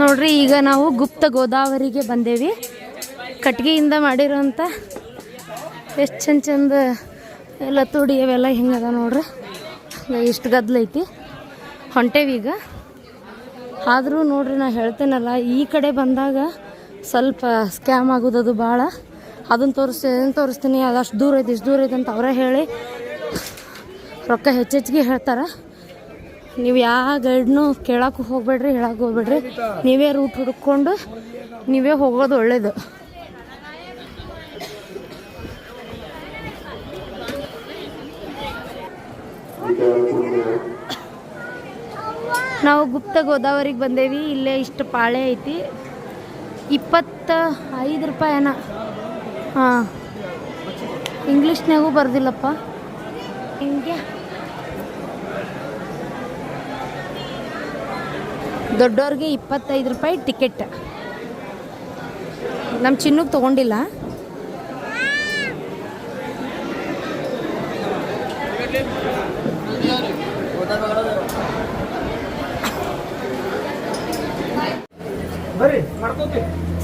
ನೋಡ್ರಿ, ಈಗ ನಾವು ಗುಪ್ತ ಗೋದಾವರಿಗೆ ಬಂದೇವಿ. ಕಟ್ಗೆಯಿಂದ ಮಾಡಿರೋಂಥ ಎಷ್ಟು ಚಂದ ಚಂದ ಎಲ್ಲ ತುಡಿ ಅವೆಲ್ಲ ಹಿಂಗದ ನೋಡ್ರಿ. ಇಷ್ಟು ಗದ್ಲೈತಿ ಈಗ. ಆದರೂ ನೋಡ್ರಿ, ನಾ ಹೇಳ್ತೇನಲ್ಲ, ಈ ಕಡೆ ಬಂದಾಗ ಸ್ವಲ್ಪ ಸ್ಕ್ಯಾಮ್ ಆಗೋದದು ಭಾಳ ಅದನ್ನು ತೋರಿಸ್ತೀನಿ ಇದನ್ನು ತೋರಿಸ್ತೀನಿ, ಅದಷ್ಟು ದೂರ ಐತಿ, ಇಷ್ಟು ದೂರ ಐತಿ ಅಂತ ಅವರೇ ಹೇಳಿ ರೊಕ್ಕ ಹೆಚ್ಚೆಚ್ಚಿಗೆ ಹೇಳ್ತಾರೆ. ನೀವು ಯಾವ ಗೈಡ್ನು ಕೇಳಕ್ಕೆ ಹೋಗ್ಬೇಡ್ರಿ, ಹೇಳಕ್ಕೆ ಹೋಗ್ಬೇಡ್ರಿ. ನೀವೇ ರೂಟ್ ಹುಡ್ಕೊಂಡು ನೀವೇ ಹೋಗೋದು ಒಳ್ಳೇದು. ನಾವು ಗುಪ್ತ ಗೋದಾವರಿಗೆ ಬಂದೇವಿ, ಇಲ್ಲೇ ಇಷ್ಟು ಪಾಳೆ ಐತಿ. ಇಪ್ಪತ್ತ ಐದು ರೂಪಾಯಿನ. ಹಾಂ. ಇಂಗ್ಲೀಷ್ನಾಗೂ ಬರ್ದಿಲ್ಲಪ್ಪ. ಹಿಂಗೆ. ದೊಡ್ಡವ್ರಿಗೆ ಇಪ್ಪತ್ತೈದು ರೂಪಾಯಿ ಟಿಕೆಟ್ ನಮ್ಮ ಚಿನ್ನಕ್ಕೆ ತೊಗೊಂಡಿಲ್ಲ.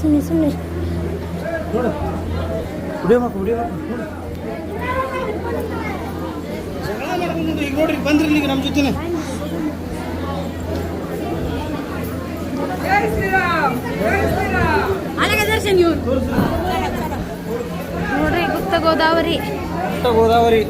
ಸುಮ್ಮನೆ ನೋಡ್ರಿ ಬಂದ್ರಿ ನಮ್ಮ ಜೊತೆನೆ. ನೋಡ್ರಿ ಗುಪ್ತ ಗೋದಾವರಿ. ಗೋದಾವರಿ.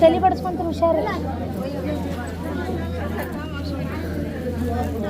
ತಲೆ ಬಡಿಸ್ಕೊಂತ ಹುಷಾರು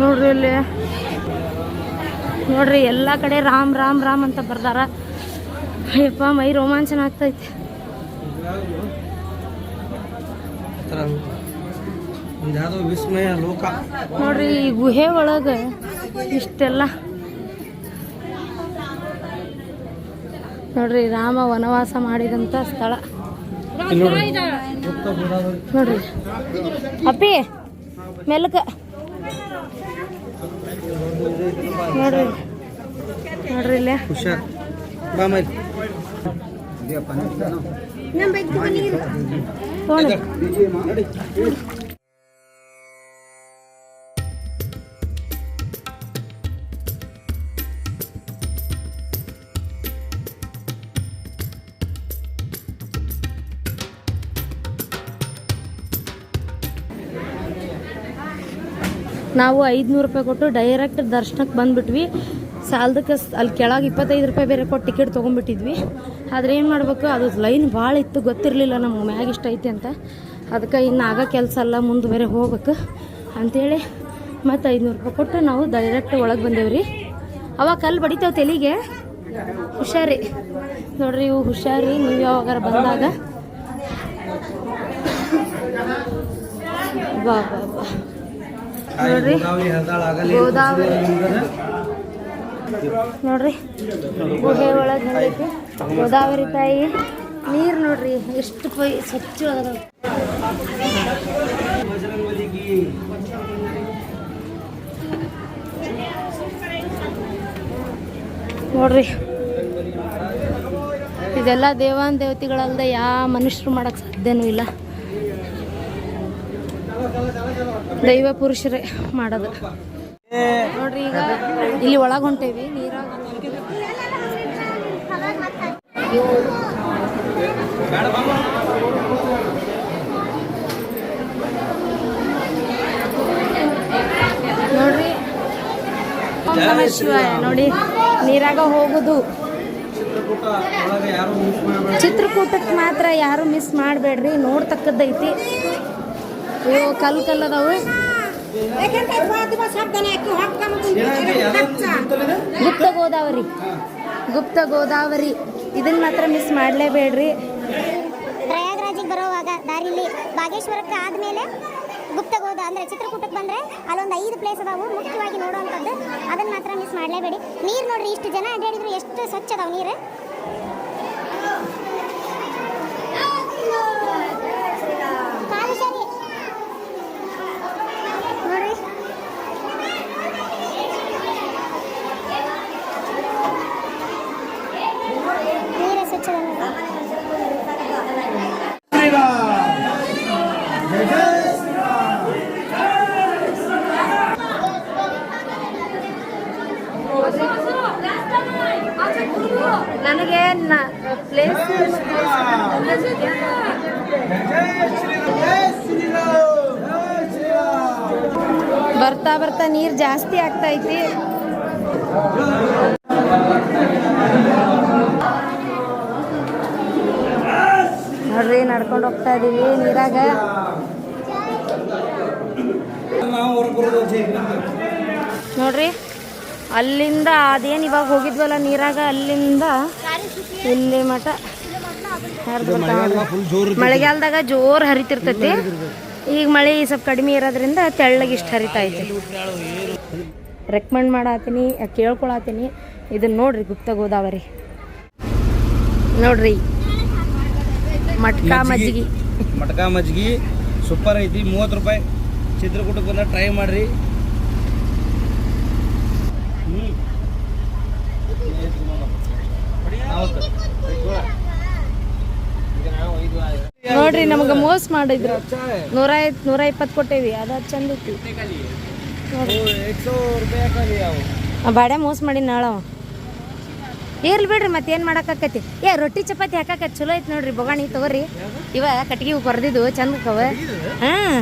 ನೋಡ್ರಿ ಇಲ್ಲಿ. ನೋಡ್ರಿ ಎಲ್ಲ ಕಡೆ ರಾಮ್ ರಾಮ್ ರಾಮ್ ಅಂತ ಬರ್ದಾರ. ಅಯ್ಯಪ್ಪ ಮೈ ರೋಮಾಂಚನ ಆಗ್ತೈತಿ. ನೋಡ್ರಿ ಈ ಗುಹೆ ಒಳಗೆ ಇಷ್ಟೆಲ್ಲ. ನೋಡ್ರಿ ರಾಮ ವನವಾಸ ಮಾಡಿದಂತ ಸ್ಥಳ. ನೋಡ್ರಿ. ಅಪ್ಪಿ ಮೆಲ್ಕ ನೋಡ್ರಿ ನೋಡ್ರಿ ಇಲ್ಲೇ ಹುಷಾರ್ ಬಾ ಮೈ ತೊಗೊಂಡು ನಾವು ಐದುನೂರು ರೂಪಾಯಿ ಕೊಟ್ಟು ಡೈರೆಕ್ಟ್ ದರ್ಶನಕ್ಕೆ ಬಂದ್ಬಿಟ್ವಿ. ಸಾಲದಕ್ಕೆ ಅಲ್ಲಿ ಕೆಳಗೆ ಇಪ್ಪತ್ತೈದು ರೂಪಾಯಿ ಬೇರೆ ಕೊಟ್ಟು ಟಿಕೆಟ್ ತೊಗೊಂಡ್ಬಿಟ್ಟಿದ್ವಿ. ಆದ್ರೆ ಏನು ಮಾಡಬೇಕು, ಅದು ಲೈನ್ ಭಾಳ ಇತ್ತು, ಗೊತ್ತಿರಲಿಲ್ಲ ನಮ್ಗೆ ಮ್ಯಾಗ ಇಷ್ಟ ಐತಿ ಅಂತ. ಅದಕ್ಕೆ ಇನ್ನು ಆಗ ಕೆಲಸ ಅಲ್ಲ, ಮುಂದೆ ಬೇರೆ ಹೋಗ್ಬೇಕು ಅಂಥೇಳಿ ಮತ್ತು ಐದುನೂರು ರೂಪಾಯಿ ಕೊಟ್ಟು ನಾವು ಡೈರೆಕ್ಟ್ ಒಳಗೆ ಬಂದೇವ್ರಿ. ಅವಾಗ ಕಲ್ಲು ಬಡಿತಾವ ತೆಲಿಗೆ. ಹುಷಾರಿ. ನೋಡ್ರಿ ಇವು ಹುಷಾರಿ, ನೀವು ಯಾವಾಗಾರ ಬಂದಾಗ. ಬಾ ಬಾ ಬಾ. ನೋಡ್ರಿ. ಗೋದಾವರಿ ನೋಡ್ರಿ. ಗುಹೆ ಒಳಗೆ ಹೆಂಗೈತಿ ಗೋದಾವರಿ ತಾಯಿ. ನೀರು ನೋಡ್ರಿ ಎಷ್ಟು ಪೈ ಸ್ವಚ್ಛ ನೋಡ್ರಿ. ಇದೆಲ್ಲ ದೇವಾನ್ ದೇವತೆಗಳಲ್ಲದೆ ಯಾವ ಮನುಷ್ಯರು ಮಾಡಕ್ ಸಾಧ್ಯನೂ ಇಲ್ಲ. ದೈವ ಪುರುಷರೇ ಮಾಡೋದು. ನೋಡ್ರಿ ಈಗ ಇಲ್ಲಿ ಒಳಗೆ ಹೊಂಟೇವಿ, ನೀರಾಗ ನೋಡ್ರಿ ಶಿವಾಯ. ನೋಡಿ, ನೀರಾಗ ಹೋಗುದು. ಚಿತ್ರಕೂಟಕ್ಕೆ ಮಾತ್ರ ಯಾರು ಮಿಸ್ ಮಾಡಬೇಡ್ರಿ, ನೋಡ್ತಕ್ಕದ್ದೈತಿ. ಇವು ಕಲ್ ಕಲ್ ಅದಾವು ಗುಪ್ತ ಗೋದಾವರಿ. ಗುಪ್ತ ಗೋದಾವರಿ. ಇದನ್ನ ಮಾತ್ರ ಮಿಸ್ ಮಾಡಲೇಬೇಡ್ರಿ. ಪ್ರಯಾಗ್ರಾಜಿಗೆ ಬರೋವಾಗ ದಾರಿಲಿ ಬಾಗೇಶ್ವರಕ್ಕೆ ಆದಮೇಲೆ ಗುಪ್ತಗೋದ ಅಂದರೆ ಚಿತ್ರಕೂಟಕ್ಕೆ ಬಂದರೆ ಅಲ್ಲೊಂದು ಐದು ಪ್ಲೇಸ್ ಅದಾವು. ಮುಖ್ಯವಾಗಿ ನೋಡುವಂಥದ್ದು ಅದನ್ನ ಮಾತ್ರ ಮಿಸ್ ಮಾಡಲೇಬೇಡಿ. ನೀರು ನೋಡ್ರಿ ಇಷ್ಟು ಜನ ಅಡ್ಡಾಡಿದ್ರು ಎಷ್ಟು ಸ್ವಚ್ಛ ಅದಾವ ನೀರು ಕಾಲು ಸರಿ ನೋಡ್ರಿ ನೀರೇ ಸ್ವಚ್ಛ. ನನಗೆ ಪ್ಲೇಸ್ ಬರ್ತಾ ಬರ್ತಾ ನೀರು ಜಾಸ್ತಿ ಆಗ್ತಾ ಹೋಗ್ತಾ ಇದೀವಿ ನೀರಾಗ. ನೋಡ್ರಿ ಅಲ್ಲಿಂದ ಅದೇನು ಇವಾಗ ಹೋಗಿದ್ವಲ್ಲ ನೀರಾಗ ಅಲ್ಲಿಂದ ಇಲ್ಲಿ ಮಠ. ಮಳೆಗಾಲದಾಗ ಜೋರ್ ಹರಿತಿರ್ತೈತಿ. ಈಗ ಮಳೆ ಸ್ವಲ್ಪ ಕಡಿಮೆ ಇರೋದ್ರಿಂದ ತೆಳ್ಳಗೆ ಇಷ್ಟು ಹರಿತಾ ಐತಿ. ರೆಕಮೆಂಡ್ ಮಾಡತ್ತೀನಿ ಕೇಳ್ಕೊಳತ್ತೀನಿ ಇದನ್ನ ನೋಡ್ರಿ ಗುಪ್ತ ಗೋದಾವರಿ. ನೋಡ್ರಿ ಮಟ್ಕ ಮಜ್ಜಿಗೆ. ಮಟ್ಕಾ ಮಜ್ಜಿಗೆ. ಸೂಪರ್ ಐತಿ. ಮೂವತ್ತು ರೂಪಾಯಿ ಚಿತ್ರಕೂಟಕ್ಕೆ ಬಂದ ಟ್ರೈ ಮಾಡಿರಿ. ನೋಡ್ರಿ ನಮ್ಗೆ ಮೋಸ ಮಾಡಿದ್ರು. ನೂರ ನೂರ ಇಪ್ಪತ್ತು ಕೊಟ್ಟೇವಿ. ಅದ ಚಂದ ಇತ್ತು ಬಾಡೆ ಮೋಸ ಮಾಡಿ ನಾಳೆ ಇರ್ಲಿ ಬಿಡ್ರಿ ಮತ್ತೆ ಏನು ಮಾಡೋಕ್ಕಾಕತಿ ಏ ರೊಟ್ಟಿ ಚಪಾತಿ ಹಾಕಾಕ ಚಲೋ ಐತೆ ನೋಡ್ರಿ ಬೊಗಾಣಿ ತಗೋರಿ. ಇವ ಕಟ್ಗೆ ಕೊರ್ದಿದ್ದು ಚಂದಕ್ಕವ ಹಾಂ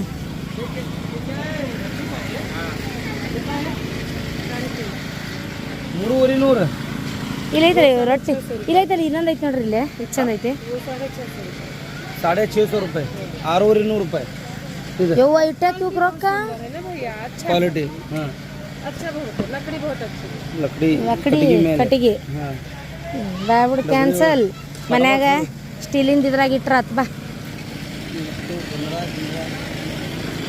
ಮೂರುವರೆ ನೂರು. ಇಲ್ಲ ಐತ್ರಿ ರೊಟ್ಟಿ? ಇಲ್ಲ ಐತಲ್ಲ ಇನ್ನೊಂದು ಐತೆ ನೋಡ್ರಿ ಇಲ್ಲೇ. ಇದು ಚಂದ ಐತಿ? ಸಾಡೆ ಛೇ ಸौ ರೂಪಾಯಿ ಆರೂವರೆ ನೂರು ರೂಪಾಯಿ. ಯವ್ವ ಇಟ್ಟಾಕ ರೊಕ್ಕ? ಕ್ವಾಲಿಟಿ ಹಾಂ. ಲಕ್ಡಿ ಲಕಡಿ ಮೇಲೆ. ಕಟ್ಟಿಗೆ. ಕ್ಯಾನ್ಸಲ್ ಮನ್ಯಾಗ ಸ್ಟೀಲಿಂದ ಇದ್ರಾಗ ಇಟ್ರ ಆತ್ ಬಾ.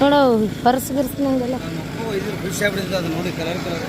ನೋಡು ಪರ್ಸ್ ಗಿರ್ಸ್ ನಂಗೆಲ್ಲ ಇದು ಖುಷಿ ಆಗ್ಬಿಡ್ತದೆ ಅದು ನೋಡಿ ಕಲರ್ ಕಲರ್.